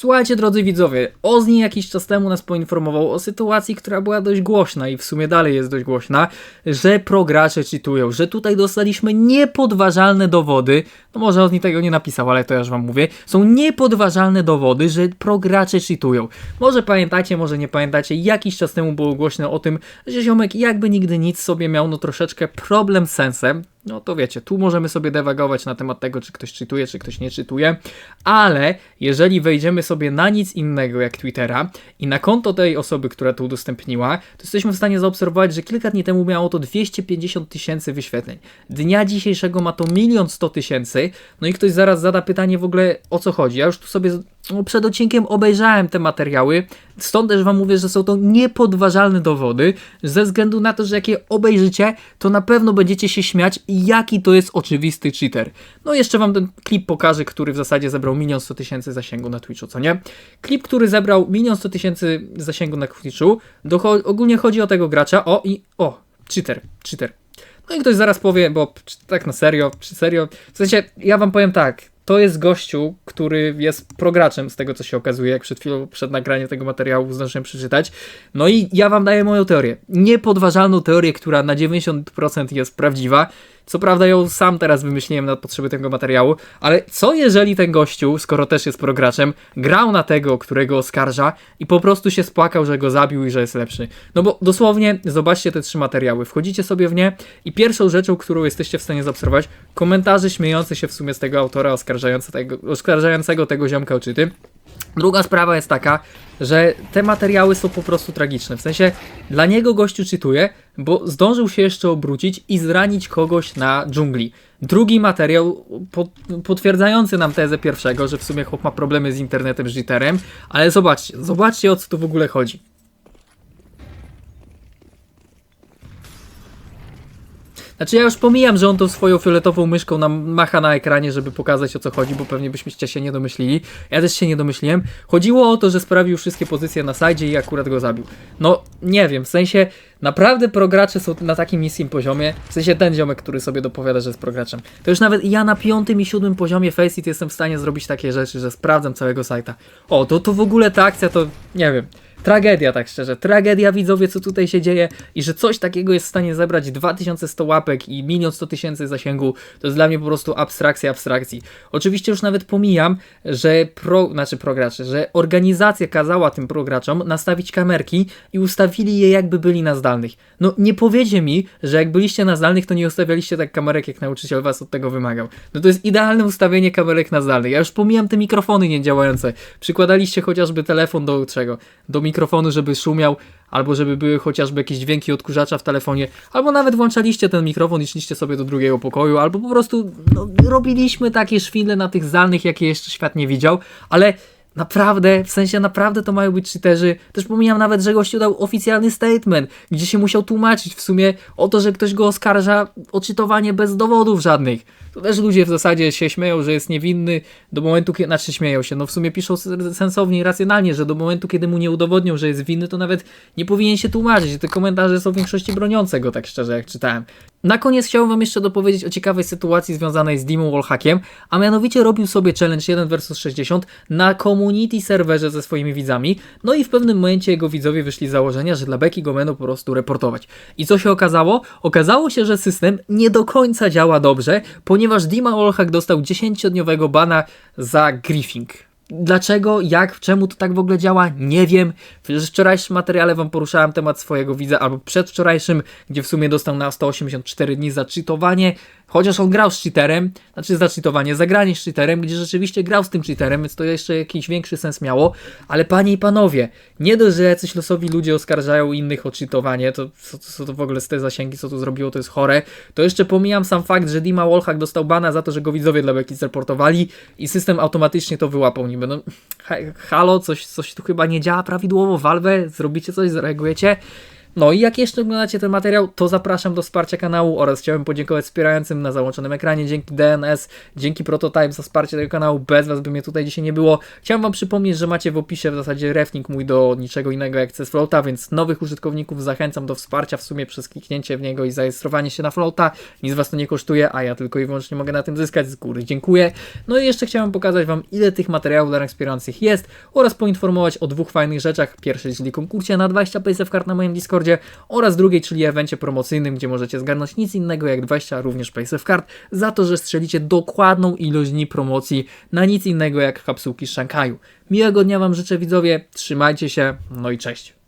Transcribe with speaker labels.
Speaker 1: Słuchajcie, drodzy widzowie, Ozni jakiś czas temu nas poinformował o sytuacji, która była dość głośna i w sumie dalej jest dość głośna, że progracze cheatują, że tutaj dostaliśmy niepodważalne dowody, no może Ozni tego nie napisał, ale to ja już wam mówię, są niepodważalne dowody, że progracze cheatują. Może pamiętacie, może nie pamiętacie, jakiś czas temu było głośno o tym, że ziomek jakby nigdy nic sobie miał no troszeczkę problem z sensem, no to wiecie, tu możemy sobie dewagować na temat tego, czy ktoś czytuje, czy ktoś nie czytuje, ale jeżeli wejdziemy sobie na nic innego jak Twittera i na konto tej osoby, która to udostępniła, to jesteśmy w stanie zaobserwować, że kilka dni temu miało to 250 tysięcy wyświetleń. Dnia dzisiejszego ma to 1 100 tysięcy, no i ktoś zaraz zada pytanie w ogóle o co chodzi. Ja już tu sobie przed odcinkiem obejrzałem te materiały, stąd też wam mówię, że są to niepodważalne dowody, ze względu na to, że jak je obejrzycie, to na pewno będziecie się śmiać, jaki to jest oczywisty cheater. No jeszcze wam ten klip pokażę, który w zasadzie zebrał 1 100 tysięcy zasięgu na Twitchu, co nie? Klip, który zebrał 1 100 tysięcy zasięgu na Twitchu, docho- ogólnie chodzi o tego gracza, o i o, cheater, cheater. No i ktoś zaraz powie, bo tak na serio, czy serio, w sensie ja wam powiem tak, to jest gościu, który jest prograczem z tego, co się okazuje, jak przed chwilą, przed nagraniem tego materiału zdążyłem przeczytać. No i ja wam daję moją teorię. Niepodważalną teorię, która na 90% jest prawdziwa. Co prawda ją sam teraz wymyśliłem na potrzeby tego materiału, ale co jeżeli ten gościu, skoro też jest prograczem, grał na tego, którego oskarża i po prostu się spłakał, że go zabił i że jest lepszy? No bo dosłownie, zobaczcie te trzy materiały, wchodzicie sobie w nie i pierwszą rzeczą, którą jesteście w stanie zaobserwować, komentarze śmiejące się w sumie z tego autora oskarżające tego, oskarżającego tego ziomka o czyty. Druga sprawa jest taka, że te materiały są po prostu tragiczne. W sensie dla niego gościu czytuje, bo zdążył się jeszcze obrócić i zranić kogoś na dżungli. Drugi materiał po, potwierdzający nam tezę pierwszego, że w sumie chłop ma problemy z internetem, z jitterem, ale zobaczcie, zobaczcie o co tu w ogóle chodzi. Znaczy ja już pomijam, że on tą swoją fioletową myszką nam macha na ekranie, żeby pokazać o co chodzi, bo pewnie byśmy się nie domyślili. Ja też się nie domyśliłem. Chodziło o to, że sprawił wszystkie pozycje na sajdzie i akurat go zabił. No, nie wiem, w sensie naprawdę progracze są na takim niskim poziomie, w sensie ten ziomek, który sobie dopowiada, że jest prograczem. To już nawet ja na piątym i siódmym poziomie Faceit jestem w stanie zrobić takie rzeczy, że sprawdzam całego sajta. O, to, to w ogóle ta akcja to, nie wiem, Tragedia, tak szczerze. Tragedia, widzowie, co tutaj się dzieje i że coś takiego jest w stanie zebrać 2100 łapek i 1 100 tysięcy zasięgu, to jest dla mnie po prostu abstrakcja abstrakcji. Oczywiście już nawet pomijam, że pro, znaczy progracze, że organizacja kazała tym prograczom nastawić kamerki i ustawili je jakby byli na zdalnych. No nie powiecie mi, że jak byliście na zdalnych, to nie ustawialiście tak kamerek, jak nauczyciel was od tego wymagał. No to jest idealne ustawienie kamerek na zdalnych. Ja już pomijam te mikrofony niedziałające. Przykładaliście chociażby telefon do czego? Do mikrofonu, żeby szumiał, albo żeby były chociażby jakieś dźwięki odkurzacza w telefonie, albo nawet włączaliście ten mikrofon i szliście sobie do drugiego pokoju, albo po prostu no, robiliśmy takie szwindle na tych zdalnych, jakie jeszcze świat nie widział, ale Naprawdę, w sensie naprawdę to mają być cheaterzy. Też pomijam nawet, że gościu dał oficjalny statement, gdzie się musiał tłumaczyć w sumie o to, że ktoś go oskarża o czytowanie bez dowodów żadnych. To też ludzie w zasadzie się śmieją, że jest niewinny do momentu, kiedy, znaczy śmieją się, no w sumie piszą sensownie i racjonalnie, że do momentu, kiedy mu nie udowodnią, że jest winny, to nawet nie powinien się tłumaczyć. Te komentarze są w większości broniące go, tak szczerze, jak czytałem. Na koniec chciałbym wam jeszcze dopowiedzieć o ciekawej sytuacji związanej z Dimą Wallhackiem, a mianowicie robił sobie challenge 1 vs 60 na community serwerze ze swoimi widzami, no i w pewnym momencie jego widzowie wyszli z założenia, że dla Beki go będą po prostu reportować. I co się okazało? Okazało się, że system nie do końca działa dobrze, ponieważ Dima Wallhack dostał 10-dniowego bana za griefing. Dlaczego, jak, czemu to tak w ogóle działa, nie wiem. W wczorajszym materiale wam poruszałem temat swojego widza, albo przedwczorajszym, gdzie w sumie dostał na 184 dni za cheatowanie, chociaż on grał z cheaterem, znaczy za cheatowanie, zagranie z cheaterem, gdzie rzeczywiście grał z tym cheaterem, więc to jeszcze jakiś większy sens miało, ale panie i panowie, nie dość, że jacyś losowi ludzie oskarżają innych o cheatowanie, to co, co to w ogóle z te zasięgi, co to zrobiło, to jest chore, to jeszcze pomijam sam fakt, że Dima Wallhack dostał bana za to, że go widzowie dla Beki zreportowali i system automatycznie to wyłapał niby, no halo, coś, coś tu chyba nie działa prawidłowo, Valve, zrobicie coś, zareagujecie? No i jak jeszcze oglądacie ten materiał, to zapraszam do wsparcia kanału oraz chciałem podziękować wspierającym na załączonym ekranie. Dzięki DNS, dzięki Prototype za wsparcie tego kanału. Bez Was by mnie tutaj dzisiaj nie było. Chciałem Wam przypomnieć, że macie w opisie w zasadzie refnik mój do niczego innego jak CS Floata, więc nowych użytkowników zachęcam do wsparcia w sumie przez kliknięcie w niego i zarejestrowanie się na Floata. Nic Was to nie kosztuje, a ja tylko i wyłącznie mogę na tym zyskać z góry. Dziękuję. No i jeszcze chciałem pokazać Wam, ile tych materiałów dla wspierających jest oraz poinformować o dwóch fajnych rzeczach. Pierwszej, czyli konkursie na 20 PSF kart na moim Discordzie oraz drugiej, czyli evencie promocyjnym, gdzie możecie zgarnąć nic innego jak 20 również PSF kart za to, że strzelicie dokładną ilość dni promocji na nic innego jak kapsułki z Szanghaju. Miłego dnia Wam życzę widzowie, trzymajcie się, no i cześć.